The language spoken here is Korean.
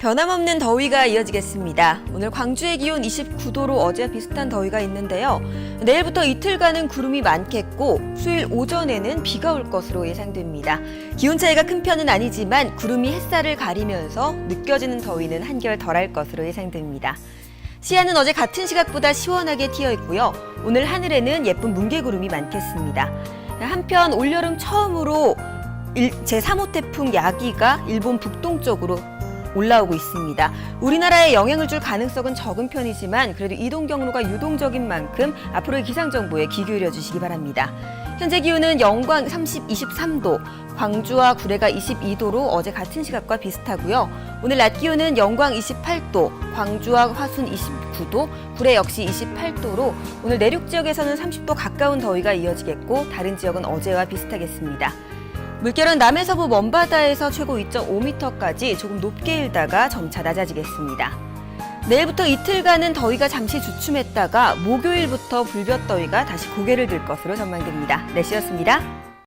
변함없는 더위가 이어지겠습니다. 오늘 광주의 기온 29도로 어제와 비슷한 더위가 있는데요. 내일부터 이틀간은 구름이 많겠고 수요일 오전에는 비가 올 것으로 예상됩니다. 기온 차이가 큰 편은 아니지만 구름이 햇살을 가리면서 느껴지는 더위는 한결 덜할 것으로 예상됩니다. 시야는 어제 같은 시각보다 시원하게 튀어 있고요. 오늘 하늘에는 예쁜 뭉게구름이 많겠습니다. 한편 올여름 처음으로 일- 제3호 태풍 야기가 일본 북동쪽으로 올라오고 있습니다. 우리나라에 영향을 줄 가능성은 적은 편이지만 그래도 이동 경로가 유동적인 만큼 앞으로의 기상 정보에 귀 기울여 주시기 바랍니다. 현재 기온은 영광 30, 23도, 광주와 구례가 22도로 어제 같은 시각과 비슷하고요. 오늘 낮 기온은 영광 28도, 광주와 화순 29도, 구례 역시 28도로 오늘 내륙 지역에서는 30도 가까운 더위가 이어지겠고 다른 지역은 어제와 비슷하겠습니다. 물결은 남해서부 먼바다에서 최고 2.5m까지 조금 높게 일다가 점차 낮아지겠습니다. 내일부터 이틀간은 더위가 잠시 주춤했다가 목요일부터 불볕더위가 다시 고개를 들 것으로 전망됩니다. 날씨였습니다.